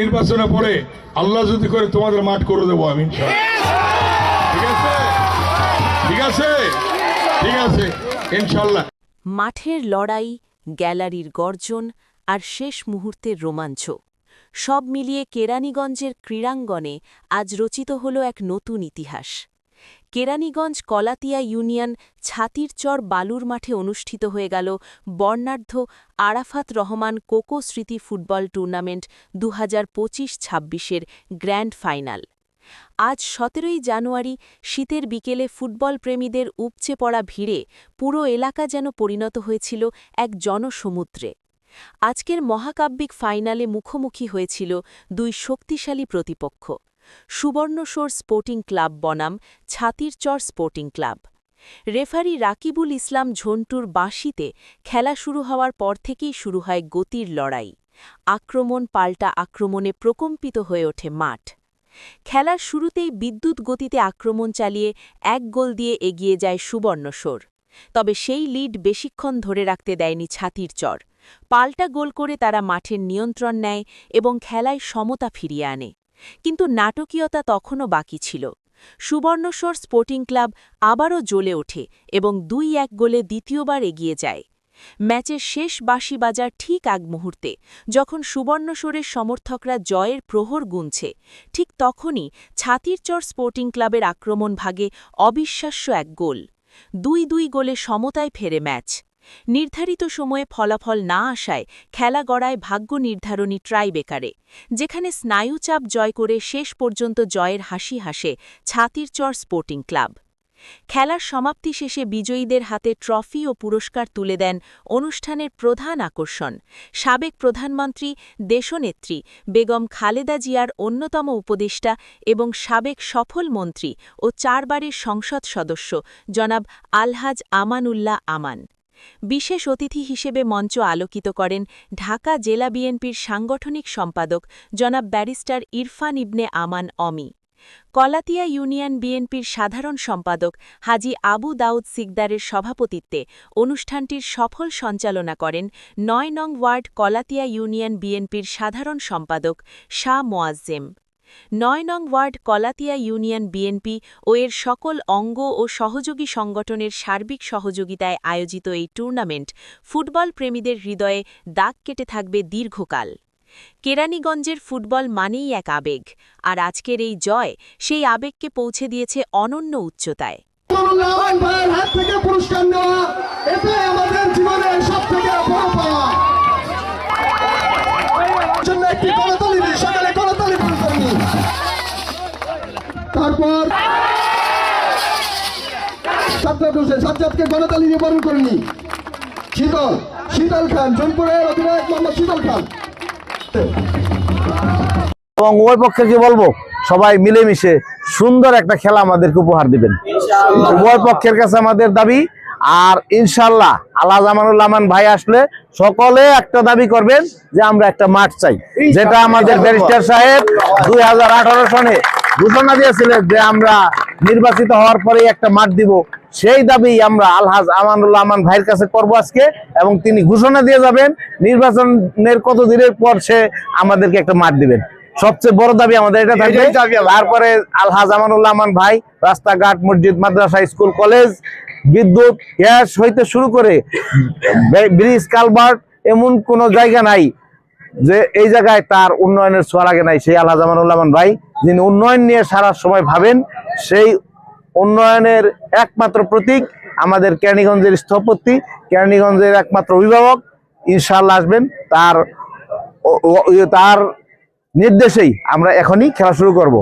নির্বাচনে পরে আল্লাহ যদি করে তোমাদের মাঠ করে দেবো আমি ঠিক আছে? ঠিক আছে? ঠিক আছে। ইনশাল্লাহ মাঠের লড়াই, গ্যালারির গর্জন আর শেষ মুহূর্তের রোমাঞ্চ। সব মিলিয়ে কেরানীগঞ্জের ক্রীড়াঙ্গনে আজ রচিত হল এক নতুন ইতিহাস। কেরানীগঞ্জ কলাতিয়া ইউনিয়ন ছাতিরচর বালুর মাঠে অনুষ্ঠিত হয়ে গেল বর্ণাঢ্য আরাফাত রহমান কোকো স্মৃতি ফুটবল টুর্নামেন্ট দু হাজার পঁচিশ ছাব্বিশের গ্র্যান্ড ফাইনাল। আজ সতেরোই জানুয়ারি শীতের বিকেলে ফুটবল প্রেমীদের উপচে পড়া ভিড়ে পুরো এলাকা যেন পরিণত হয়েছিল এক জনসমুদ্রে। আজকের মহাকাব্যিক ফাইনালে মুখোমুখি হয়েছিল দুই শক্তিশালী প্রতিপক্ষ। সুবর্ণশোর স্পোর্টিং ক্লাব বনাম Chhatirchar sporting club. Referee Rakibul Islam ঝন্টুর বাঁশিতে খেলা শুরু হওয়ার পর থেকেই শুরু হয় গতির লড়াই। আক্রমণ পাল্টা আক্রমণে প্রকম্পিত হয়ে ওঠে মাঠ। খেলার শুরুতেই বিদ্যুৎ গতিতে আক্রমণ চালিয়ে এক গোল দিয়ে এগিয়ে যায় সুবর্ণশোর তবে সেই লিড বেশিক্ষণ ধরে রাখতে দেয়নি ছাতির চর পাল্টা গোল করে তারা মাঠের নিয়ন্ত্রণ নেয় এবং খেলায় সমতা ফিরিয়ে আনে। কিন্তু নাটকীয়তা তখনও বাকি ছিল। সুবর্ণশোর স্পোর্টিং ক্লাব আবারও জ্বলে ওঠে এবং দুই এক গোলে দ্বিতীয়বার এগিয়ে যায়। ম্যাচের শেষ বাঁশি বাজার ঠিক আগ মুহূর্তে, যখন সুবর্ণশোরের সমর্থকরা জয়ের প্রহর গুনছে, ঠিক তখনই ছাতিরচর স্পোর্টিং ক্লাবের আক্রমণ ভাগে অবিশ্বাস্য এক গোল। দুই দুই গোলে সমতায় ফেরে ম্যাচ। নির্ধারিত সময়ে ফলাফল না আসায় খেলা গড়ায় ভাগ্য নির্ধারণী ট্রাইবেকারে, যেখানে স্নায়ুচাপ জয় করে শেষ পর্যন্ত জয়ের হাসি হাসে ছাতিরচর স্পোর্টিং ক্লাব। খেলার সমাপ্তি শেষে বিজয়ীদের হাতে ট্রফি ও পুরস্কার তুলে দেন অনুষ্ঠানের প্রধান আকর্ষণ। সাবেক প্রধানমন্ত্রী, দেশনেত্রী বেগম খালেদা জিয়ার অন্যতম উপদেষ্টা এবং সাবেক সফল মন্ত্রী ও চারবারের সংসদ সদস্য জনাব আলহাজ আমানুল্লাহ আমান। বিশেষ অতিথি হিসেবে মঞ্চ আলোকিত করেন ঢাকা জেলা বিএনপির সাংগঠনিক সম্পাদক জনাব ব্যারিস্টার ইরফান ইবনে আমান অমি, কলাতিয়া ইউনিয়ন বিএনপির সাধারণ সম্পাদক হাজি আবু দাউদ সিকদারের সভাপতিত্বে অনুষ্ঠানটির সফল সঞ্চালনা করেন নয় নং ওয়ার্ড কলাতিয়া ইউনিয়ন বিএনপির সাধারণ সম্পাদক শাহ মোয়াজ্জেম। নয় নং ওয়ার্ড কলাতিয়া ইউনিয়ন বিএনপি ও এর সকল অঙ্গ ও সহযোগী সংগঠনের সার্বিক সহযোগিতায় আয়োজিত এই টুর্নামেন্ট ফুটবল প্রেমীদের হৃদয়ে দাগ কেটে থাকবে দীর্ঘকাল। কেরানীগঞ্জের ফুটবল মানেই এক আবেগ, আর আজকের এই জয় সেই আবেগকে পৌঁছে দিয়েছে অনন্য উচ্চতায়। পুরস্কার নেওয়া আমাদের জীবনের সব থেকে বড় পাওয়া সাজ্জাদ হোসেন সাজ্জাদকে গণতালি দিয়ে বরণ করে নিই শীতল শীতল খান জনপুরের অধিনায়ক মোহাম্মদ শীতল খান। এবং ওই পক্ষে কি বলব সবাই মিলেমিশে সুন্দর একটা খেলা আমাদেরকে উপহার দিবেন। উভয় পক্ষের কাছে আমাদের দাবি আর ইনশাল্লাহ আল্লাহ জামানুল আমান ভাই আসলে সকলে একটা দাবি করবেন যে আমরা একটা মাঠ চাই। যেটা আমাদের ব্যারিস্টার সাহেব দুই হাজার আঠারো সনে ঘোষণা দিয়েছিলেন যে আমরা নির্বাচিত হওয়ার পরে একটা মাঠ দিব। সেই দাবি আমরা আলহাজ আমানুল্লাহ আমান ভাইয়ের কাছে করব আজকে এবং তিনি ঘোষণা দিয়ে যাবেন নির্বাচনের কত দিনের পর সে আমাদেরকে একটা মাঠ দিবেন। সবচেয়ে বড় দাবি আমাদের এটা থাকবে। তারপরে আলহাজ আমানুল্লাহ আমান ভাই রাস্তাঘাট মসজিদ মাদ্রাসা স্কুল কলেজ বিদ্যুৎ গ্যাস হইতে শুরু করে ব্রিজ কালভার্ট এমন কোন জায়গা নাই যে এই জায়গায় তার উন্নয়নের ছোঁয়া লাগে নাই। সেই আল্লাহ জামানুল্লাহ আমান ভাই যিনি উন্নয়ন নিয়ে সারা সময় ভাবেন সেই উন্নয়নের একমাত্র প্রতীক আমাদের কেরানীগঞ্জের স্থপতি, কেরানীগঞ্জের একমাত্র অভিভাবক। ইনশাল্লাহ আসবেন। তার তার নির্দেশেই আমরা এখনই খেলা শুরু করব।